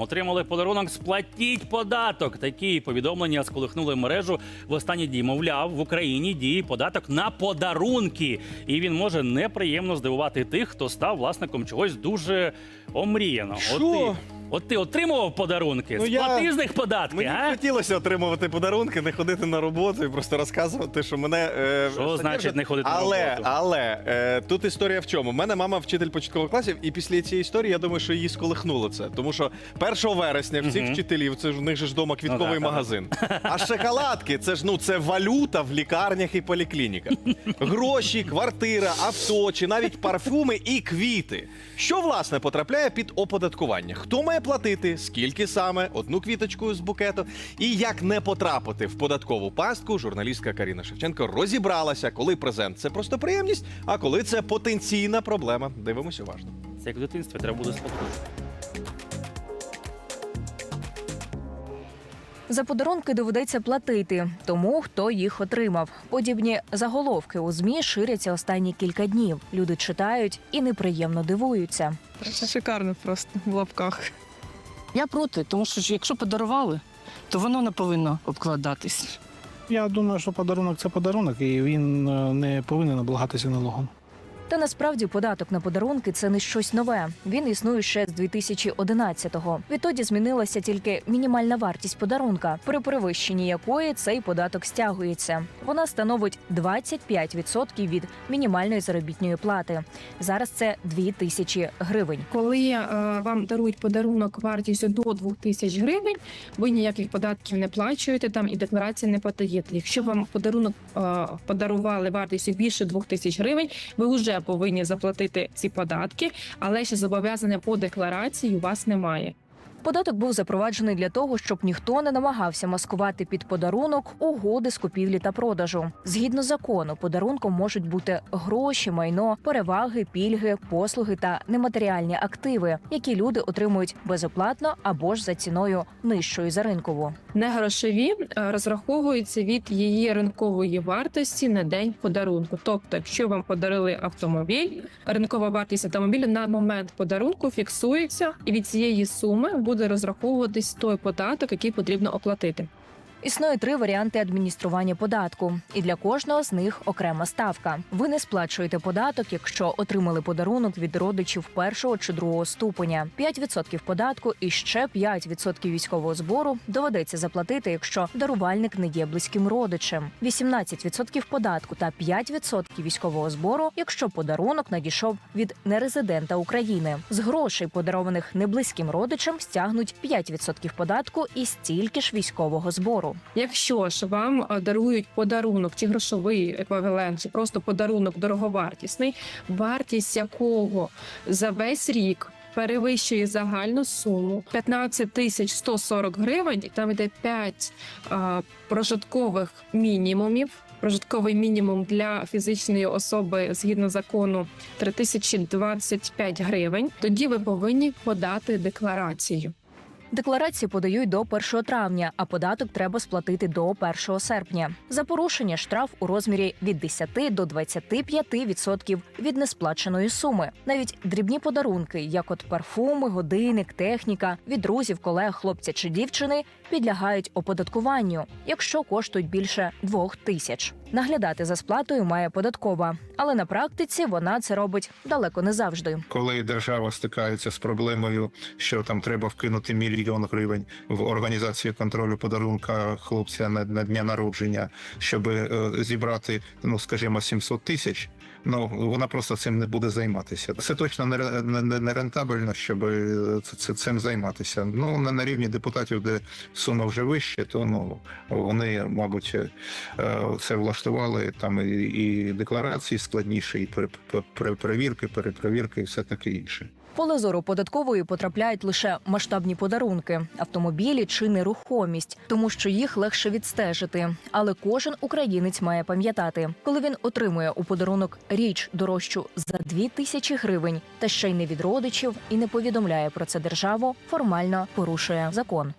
Отримали подарунок, сплатіть податок. Такі повідомлення сколихнули мережу в останні дні. Мовляв, в Україні діє податок на подарунки, і він може неприємно здивувати тих, хто став власником чогось дуже омріяного. От Що? От ти отримував подарунки, Ну, я- з них податки. Мені а? хотілося отримувати подарунки, не ходити на роботу і просто розказувати, що мене е, Що значить не ходити на але, роботу? Але е, тут історія в чому? У мене мама вчитель початкових класів, і після цієї історії я думаю, що її сколихнуло це. Тому що 1 вересня всіх вчителів, це ж у них же ж вдома квітковий Ну, так, так. магазин. А шоколадки це ж ну це валюта в лікарнях і поліклініках. Гроші, квартира, авто чи навіть парфуми і квіти. Що власне потрапляє під оподаткування? Хто має платити? Скільки саме? Одну квіточку з букету? І як не потрапити в податкову пастку? Журналістка Каріна Шевченко розібралася, коли презент це просто приємність, а коли це потенційна проблема. Дивимося уважно. Це як в дитинстві, треба буде спокійно. За подарунки доведеться платити тому, хто їх отримав. Подібні заголовки у змі ширяться останні кілька днів. Люди читають і неприємно дивуються. Це шикарно просто в лапках. Я проти, тому що якщо подарували, то воно не повинно обкладатись. Я думаю, що подарунок це подарунок, і він е, не повинен облагатися налогом. Та насправді податок на подарунки це не щось нове. Він існує ще з 2011-го. Відтоді змінилася тільки мінімальна вартість подарунка, при перевищенні якої цей податок стягується. Вона становить 25% від мінімальної заробітної плати. Зараз це 2 тисячі гривень. Коли е, вам дарують подарунок вартістю до 2 тисяч гривень, ви ніяких податків не плачуєте там і декларації не подаєте. Якщо вам подарунок е, подарували вартістю більше 2 тисяч гривень, ви вже повинні заплатити ці податки, але ще зобов'язання по декларації у вас немає. Податок був запроваджений для того, щоб ніхто не намагався маскувати під подарунок угоди з купівлі та продажу. Згідно закону, подарунком можуть бути гроші, майно, переваги, пільги, послуги та нематеріальні активи, які люди отримують безоплатно або ж за ціною нижчою за ринкову. Негрошові е, розраховуються від її ринкової вартості на день подарунку. Тобто, якщо вам подарили автомобіль, ринкова вартість автомобіля на момент подарунку фіксується, і від цієї суми буде розраховуватись той податок, який потрібно оплатити. Існує три варіанти адміністрування податку, і для кожного з них окрема ставка. Ви не сплачуєте податок, якщо отримали подарунок від родичів першого чи другого ступеня. 5% податку і ще 5% військового збору доведеться заплатити, якщо дарувальник не є близьким родичем. 18% податку та 5% військового збору, якщо подарунок надійшов від нерезидента України. З грошей, подарованих неблизьким родичам, стягнуть 5% податку і стільки ж військового збору. Якщо ж вам е, дарують подарунок, чи грошовий еквівалент, чи просто подарунок дороговартісний, вартість якого за весь рік. Перевищує загальну суму 15 тисяч 140 гривень, там йде 5 а, прожиткових мінімумів. Прожитковий мінімум для фізичної особи згідно закону 3025 гривень. Тоді ви повинні подати декларацію. Декларації подають до 1 травня, а податок треба сплатити до 1 серпня. За порушення штраф у розмірі від 10 до 25% від несплаченої суми. Навіть дрібні подарунки, як от парфуми, годинник, техніка від друзів, колег, хлопця чи дівчини, підлягають оподаткуванню, якщо коштують більше двох тисяч. Наглядати за сплатою має податкова, але на практиці вона це робить далеко не завжди. коли держава стикається з проблемою, що там треба вкинути мільйон гривень в організацію контролю подарунка хлопця на, на дня народження, щоб е, зібрати, ну скажімо, 700 тисяч. Ну вона просто цим не буде займатися. Це точно не, не, не- рентабельно, щоб е, цим займатися. Ну на, на рівні депутатів, де сума вже вища, то ну вони, мабуть, е, це влаштували там і, і декларації складніші, і пере- пере- перевірки, перепровірки, і все таке інше. Поле зору податкової потрапляють лише масштабні подарунки, автомобілі чи нерухомість, тому що їх легше відстежити. Але кожен українець має пам'ятати, коли він отримує у подарунок річ дорожчу за дві тисячі гривень, та ще й не від родичів і не повідомляє про це державу, формально порушує закон.